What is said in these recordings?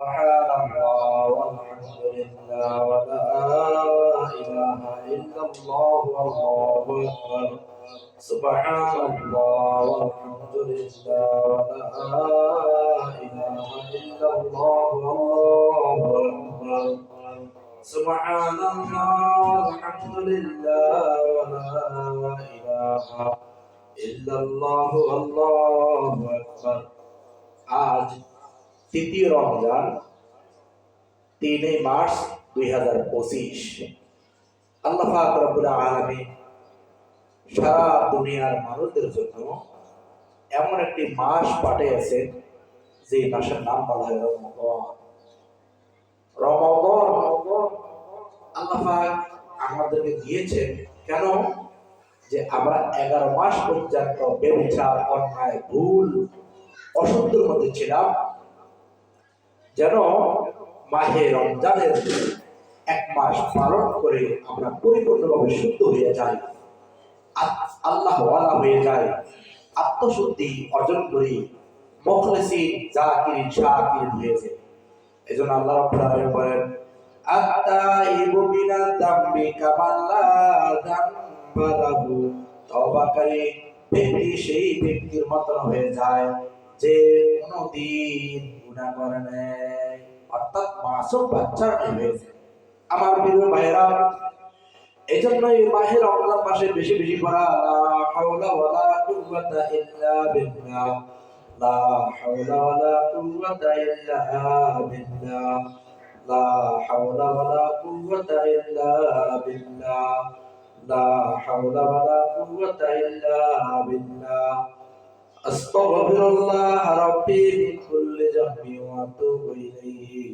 سبحان الله والحمد لله ولا إله إلا الله والله الله إله إلا الله أكبر. سبحان الله والحمد لله إله إلا الله أكبر. আজ তৃতীয় রমজান তিনই মার্চ দুই হাজার পঁচিশ। আল্লাহ পাক রব্বুল সারা দুনিয়ার মানুষদের জন্য এমন একটি মাস পাঠিয়েছেন যে মাসের নাম বলা হয় রমজান। রমজান আল্লাহ আমাদেরকে দিয়েছেন কেন? যে আমরা এগারো মাস পর্যন্ত বেবিচার অন্যায়, ভুল, অসত্যের মধ্যে ছিলাম। যেন মাহে রমজানের এক মাস পালন করে আমরা পরিপূর্ণভাবে শুদ্ধ হয়ে যাই। আল্লাহ হয়ে যাই। আত্মশুদ্ধি অর্জন করি। মুখলেসি হয়েছে এই জন্য আল্লাহ রাব্বুল বলেন সেই ব্যক্তির মতন হয়ে যায় যে কোনদিন গুনাহ করে নাই। অর্থাৎ মাসুম বাচ্চার মতো হয়েছে। আমার প্রিয় ভাইরা এই জন্য এই মাহে রমজান মাসে বেশি বেশি পড়া হাওলা ওয়ালা কুওয়াতা ইল্লা বিল্লাহ। লা হাওলা ওয়ালা কুওয়াতা ইল্লা বিল্লাহ। লা হাওলা ওয়ালা কুওয়াতা ইল্লা বিল্লাহ। লা হাওলা ওয়ালা কুওয়াতা ইল্লা বিল্লাহ। আস্তাগফিরুল্লাহ রাব্বি মিন কুল্লি যামবি ওয়া আতুবু ইলাইহি।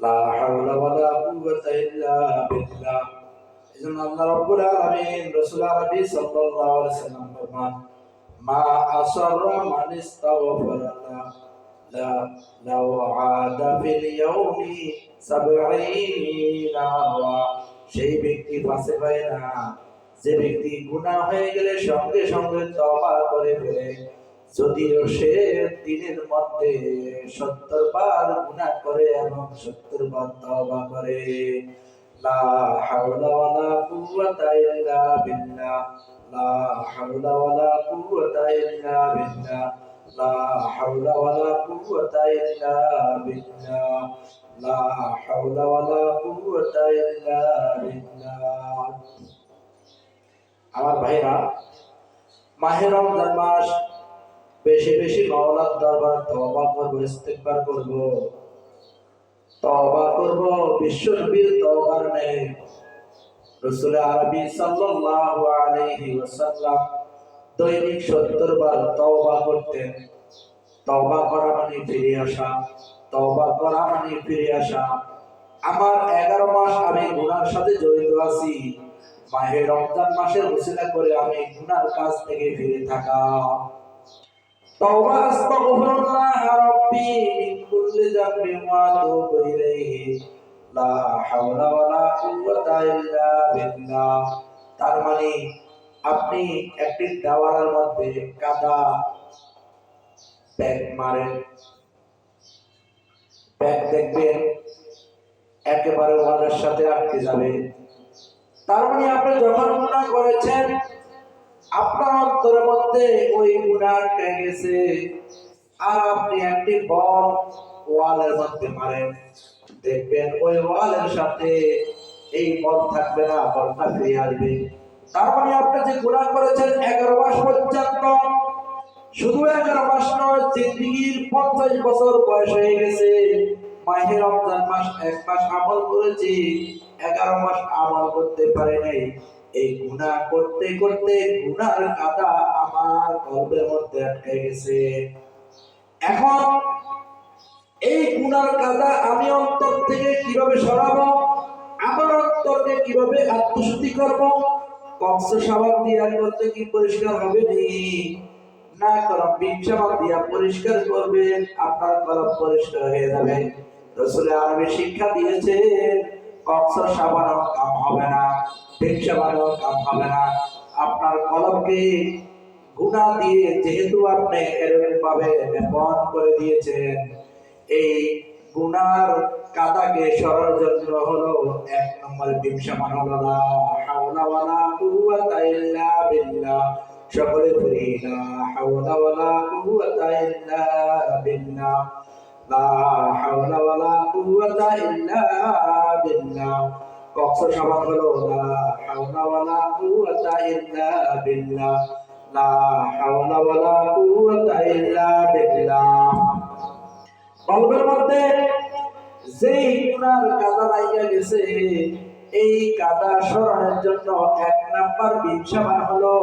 লা হাওলা ওয়ালা কুওয়াতা ইল্লা বিল্লাহ। এজন্য আল্লাহ রাব্বুল আলামিন রাসূল আরবি সাল্লাল্লাহু আলাইহি সাল্লাম ফরমান, মা আসাররা মান ইস্তাগফারা লা, লাউ আদা ফিল ইয়াউমি সাবঈনা মাররা সেই ব্যক্তি ফাঁসে পায় না। যে ব্যক্তি গুনাহ হয়ে গেলে সঙ্গে সঙ্গে তওবা করে ফেলে, যদিও সে দিনের মধ্যে সত্তর বার গুনাহ করে এবং সত্তর বার তওবা করে। আমার ভাইরা, মাহে রমজান মাস বেশি বেশি মাওলার দরবার তওবা করব, ইস্তেগফার করব। তওবা করব বিশ্ব নবীর তওবার নেই। আরবি সাল্লাল্লাহু আলাইহি ওয়াসাল্লাম দৈনিক 70 বার তওবা করতেন। তওবা করা মানে ফিরে আসা, তওবা করা মানে ফিরে আসা। আমার 11 মাস আমি গুনার সাথে জড়িত আছি। মাহে রমজান মাসের উসিলা করে আমি গুনার কাজ থেকে ফিরে থাকা। তার মানে আপনি একটি দেওয়ালের মধ্যে কাদা প্যাক মারেন। প্যাক দেখবেন একেবারে ওয়ালের সাথে আটকে যাবে। তার মানে আপনি যখন গুনাহ করেছেন, আপনার অন্তরের মধ্যে ওই গুনাহ গেছে আর আপনি একটি বল ওয়ালের মধ্যে মারেন। দেখবেন ওই ওয়ালের সাথে এই বল থাকবে না বলটা ফিরে আসবে। তার মানে আপনি যে গুনাহ করেছেন এগারো মাস পর্যন্ত, শুধু এগারো মাস নয় জিন্দিগির পঞ্চাশ বছর বয়স হয়ে গেছে। মাহে রমজান মাস এক মাস আমল করেছি। এগারো মাস আমল করতে পারে নাই। এই গুনাহ করতে করতে গুনার কাদা আমার কলবের মধ্যে আটকে গেছে। এখন এই গুনার কাদা আমি অন্তর থেকে কীভাবে সরাবো? আমার অন্তরকে কীভাবে আত্মশুদ্ধি করব? কংস সাবান দিয়া করতে কি পরিষ্কার হবে নি? না কলম বিন দিয়া পরিষ্কার করবেন, আপনার কলম পরিষ্কার হয়ে যাবে। রসুল আরবি শিক্ষা দিয়েছে কংস সাবানও কাম হবে না বিন সাবানও কাম হবে না। আপনার কলমকে গুণা দিয়ে যেহেতু আপনি এরকম ভাবে লেপন করে দিয়েছেন, এই গুনার কাদাকে সরার জন্য হলো এক নম্বর বিমসামান হলো লা হাওলা ওয়ালা কুওয়াতা ইল্লা বিল্লাহ। সকলে পড়ি, লা হাওলা ওয়ালা কুওয়াতা ইল্লা বিল্লাহ। লা হাওলা ওয়ালা কুওয়াতা ইল্লা বিল্লাহ। কক্সর সমাজ হলো, লা হাওলা কলবের মধ্যে যেই গুনার কাদা লাইয়া গেছে এই কাদা সরানোর জন্য এক নাম্বার বিমসামান হলো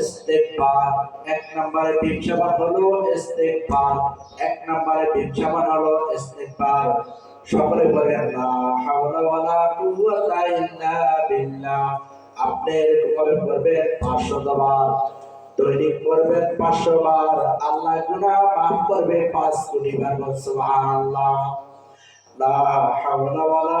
ইস্তেগফার এক নম্বরে বিমসামান হলো ইস্তেগফার এক নম্বরে বিমসামান হলো ইস্তেগফার সকলে বলেন লা হাওলা ওয়ালা কুওয়াতা ইল্লা বিল্লাহ। আপনি এরকম ভাবে করবেন 500 বার দৈনিক করবেন 500 বার আল্লাহ গুনাহ মাফ করবে 5 কোটি বার সুবহানাল্লাহ। লা হাওলা ওয়ালা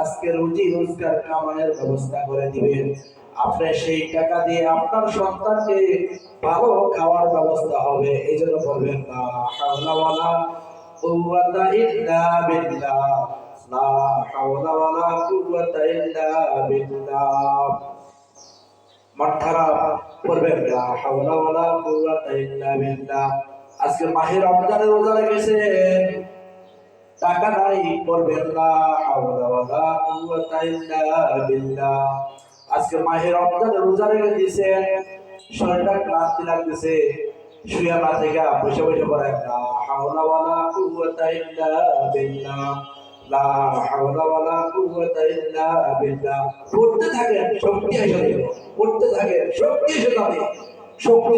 আজকে রুজি রোজগার কামানোর ব্যবস্থা করে দিবেন। আপনি সেই টাকা দিয়ে আপনার সন্তানকে ভালো খাওয়ার ব্যবস্থা হবে, এই জন্য বলবেন আজকে মাহে রমজানের রোজা রেখেছে টাকা নাই করবেন না হাওলা ওয়ালা কুওয়াতা আজকে মাহে রমজানের রোজা রেখে দিয়েছেন, শরীরটা ক্লান্তি লাগতেছে শুয়ে না থেকে বসে বসে পড়েন না হাওলা ওয়ালা কুওয়াতা ইল্লা বিল্লাহ। লা হাওলা ওয়ালা কুওয়াতা ইল্লা বিল্লাহ। পড়তে থাকেন, শক্তি যাবে পড়তে থাকেন, শক্তি যাবে শক্তি